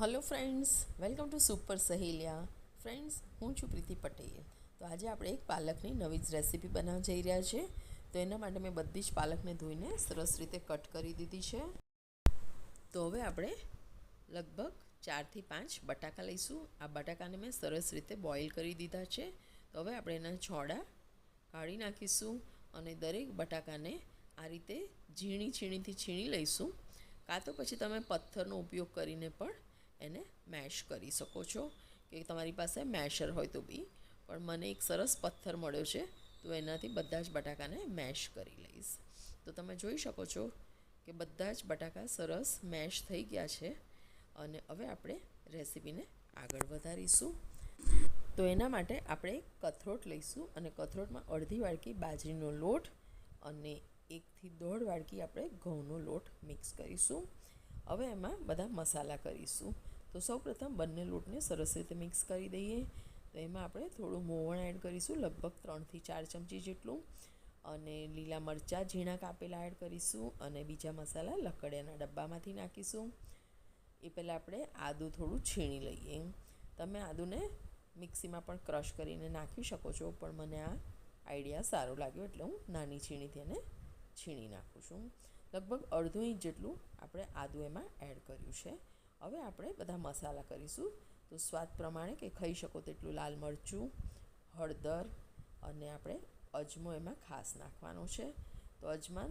Hello friends welcome to super Saheliya friends હું છું પ્રીતિ પટેલ. તો આજે આપણે એક પાલકની નવી જ રેસીપી બનાવવા જઈ રહ્યા છે તો એના માટે મેં બધી જ પાલકને ધોઈને સરસ રીતે કટ કરી દીધી છે. તો હવે આપણે લગભગ ચારથી પાંચ બટાકા લઈશું. આ બટાકાને મેં સરસ રીતે બોઇલ કરી દીધા છે. તો હવે આપણે એના છોડા કાઢી નાખીશું અને દરેક બટાકાને આ રીતે ઝીણી ઝીણીથી છીણી લઈશું. કાં તો પછી તમે પથ્થરનો ઉપયોગ કરીને પણ એને મેશ કરી શકો છો. કે તમારી પાસે મેશર હોય તો બી. પણ મને એક સરસ પથ્થર મળ્યો છે, તો એનાથી બધા જ બટાકાને મેશ કરી લઈશ. તો તમે જોઈ શકો છો કે બધા જ બટાકા સરસ મેશ થઈ ગયા છે. અને હવે આપણે રેસીપીને આગળ વધારીશું. તો એના માટે આપણે કથરોટ લઈશું અને કથરોટમાં અડધી વાડકી બાજરીનો લોટ અને એકથી દોઢ વાડકી આપણે ઘઉંનો લોટ મિક્સ કરીશું. હવે એમાં બધા મસાલા કરીશું. તો સૌપ્રથમ બંને લોટને સરસ રીતે મિક્સ કરી દઈએ. તો એમાં આપણે થોડું મોવણ એડ કરીશું, લગભગ ત્રણથી ચાર ચમચી જેટલું. અને લીલા મરચાં, ઝીણા કાપેલા એડ કરીશું અને બીજા મસાલા લકડિયાના ડબ્બામાંથી નાખીશું. એ પહેલાં આપણે આદું થોડું છીણી લઈએ. તમે આદુને મિક્સીમાં પણ ક્રશ કરીને નાખી શકો છો, પણ મને આ આઈડિયા સારો લાગ્યો, એટલે હું નાની છીણીથી એને છીણી નાખું છું. લગભગ અડધો ઇંચ જેટલું આપણે આદું એમાં એડ કર્યું છે. હવે આપણે બધા મસાલા કરીશું. તો સ્વાદ પ્રમાણે કે ખાઈ શકો તેટલું લાલ મરચું, હળદર અને આપણે અજમો એમાં ખાસ નાખવાનો છે. તો અજમાન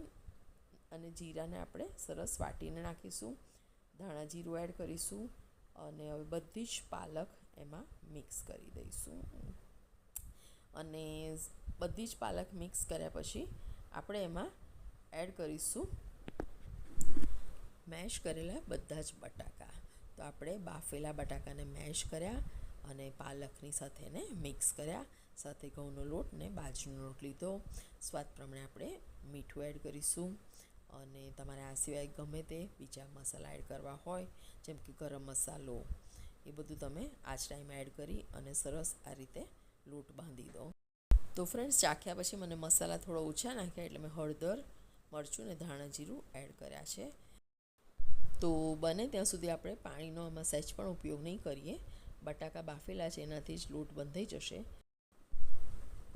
અને જીરાને આપણે સરસ વાટીને નાખીશું. ધાણા જીરું એડ કરીશું અને હવે બધી જ પાલક એમાં મિક્સ કરી દઈશું. અને બધી જ પાલક મિક્સ કર્યા પછી આપણે એમાં એડ કરીશું મેશ કરેલા બધા જ બટાકા. તો આપણે બાફેલા બટાકાને મેશ કર્યા અને પાલકની સાથે એને મિક્સ કર્યા. સાથે ઘઉંનો લોટ ને બાજરીનો લોટ લીધો. સ્વાદ પ્રમાણે આપણે મીઠું એડ કરીશું. અને તમારે આ સિવાય ગમે તે બીજા મસાલા એડ કરવા હોય, જેમ કે ગરમ મસાલો, એ બધું તમે આ જ ટાઈમ એડ કરી અને સરસ આ રીતે લોટ બાંધી દો. તો ફ્રેન્ડ્સ ચાખ્યા પછી મને મસાલા થોડો ઓછા નાખ્યા એટલે મેં હળદર, મરચું ને ધાણા જીરું એડ કર્યા છે. તો બને ત્યાં સુધી આપણે પાણીનો આમાં સહેજ પણ ઉપયોગ નહીં કરીએ. બટાકા બાફેલા છે, એનાથી જ લોટ બંધાઈ જશે.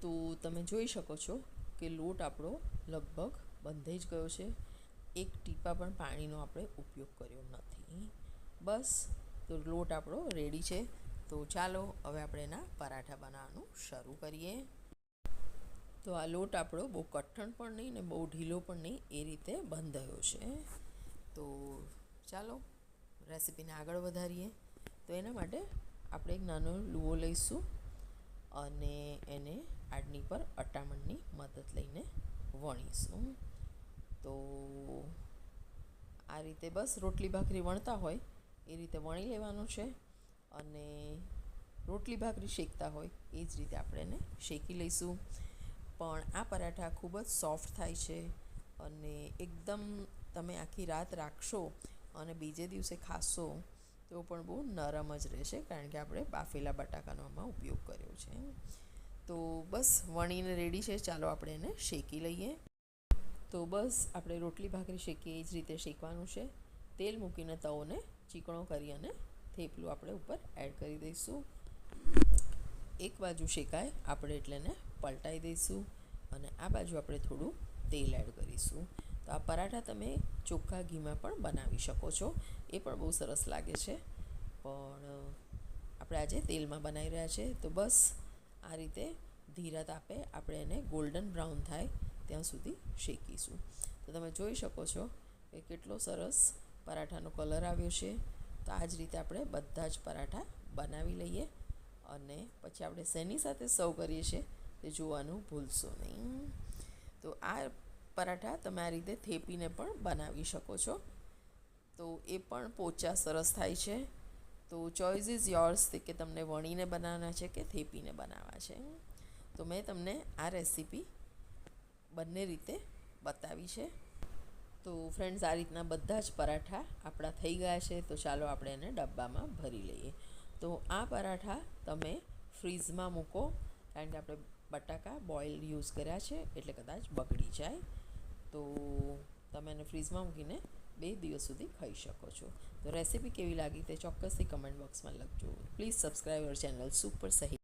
તો તમે જોઈ શકો છો કે લોટ આપણો લગભગ બંધાઈ જ ગયો છે. એક ટીપા પણ પાણીનો આપણે ઉપયોગ કર્યો નથી. બસ, તો લોટ આપણો રેડી છે. તો ચાલો, હવે આપણે એના પરાઠા બનાવવાનું શરૂ કરીએ. તો આ લોટ આપણો બહુ કઠણ પણ નહીં ને બહુ ઢીલો પણ નહીં, એ રીતે બંધાયો છે. તો ચાલો, રેસીપીને આગળ વધારીએ. તો એના માટે આપણે એક નાનો લૂવો લઈશું અને એને આડની પર અટામણની મદદ લઈને વણીશું. તો આ રીતે બસ રોટલી ભાખરી વણતા હોય એ રીતે વણી લેવાનું છે અને રોટલી ભાખરી શેકતા હોય એ જ રીતે આપણે એને શેકી લઈશું. પણ આ પરાઠા ખૂબ જ સોફ્ટ થાય છે અને એકદમ તમે આખી રાત રાખશો અને બીજે દિવસે ખાશો તો પણ બહુ નરમ જ રહેશે, કારણ કે આપણે બાફેલા બટાકાનો આમાં ઉપયોગ કર્યો છે. તો બસ વણીને રેડી છે, ચાલો આપણે એને શેકી લઈએ. તો બસ આપણે રોટલી ભાખરી શેકીએ, એ જ રીતે શેકવાનું છે. તેલ મૂકીને તવોને ચીકણો કરી અને થેપલું આપણે ઉપર એડ કરી દઈશું. એક બાજુ શેકાય, આપણે એટલે એને પલટાઈ દઈશું. અને આ બાજુ આપણે થોડું તેલ એડ કરીશું. તો આ પરાઠા તમે ચોખ્ખા ઘીમાં પણ બનાવી શકો છો. એ પણ બહુ સરસ લાગે છે. પણ આપણે આજે તેલમાં બનાવી રહ્યા છે. તો બસ આ રીતે ધીરા તાપે આપણે એને ગોલ્ડન બ્રાઉન થાય ત્યાં સુધી શેકીશું. તો તમે જોઈ શકો છો કે કેટલો સરસ પરાઠાનો કલર આવ્યો છે. તો આ જ રીતે આપણે બધા જ પરાઠા બનાવી લઈએ અને પછી આપણે શેની સાથે સર્વ કરીએ છીએ તે જોવાનું ભૂલશો નહીં. તો આ પરાઠા તમે આ રીતે થેપીને પણ બનાવી શકો છો. તો એ પણ પોચા સરસ થાય છે. તો ચોઇસ ઇઝ યોર્સ કે તમને વણીને બનાવવાના છે કે થેપીને બનાવવા છે. તો મેં તમને આ રેસીપી બંને રીતે બતાવી છે. તો ફ્રેન્ડ્સ આ રીતના બધા જ પરાઠા આપણા થઈ ગયા છે. તો ચાલો આપણે એને ડબ્બામાં ભરી લઈએ. તો આ પરાઠા તમે ફ્રીઝમાં મૂકો. કારણ કે આપણે બટાકા બોઇલ યુઝ કર્યા છે એટલે કદાચ બગડી જાય. તો તમે એને ફ્રીઝમાં મૂકીને બે દિવસ સુધી ખાઈ શકો છો. તો રેસીપી કેવી લાગી તે ચોક્કસથી કમેન્ટ બોક્સમાં લખજો. Please subscribe our channel super સહી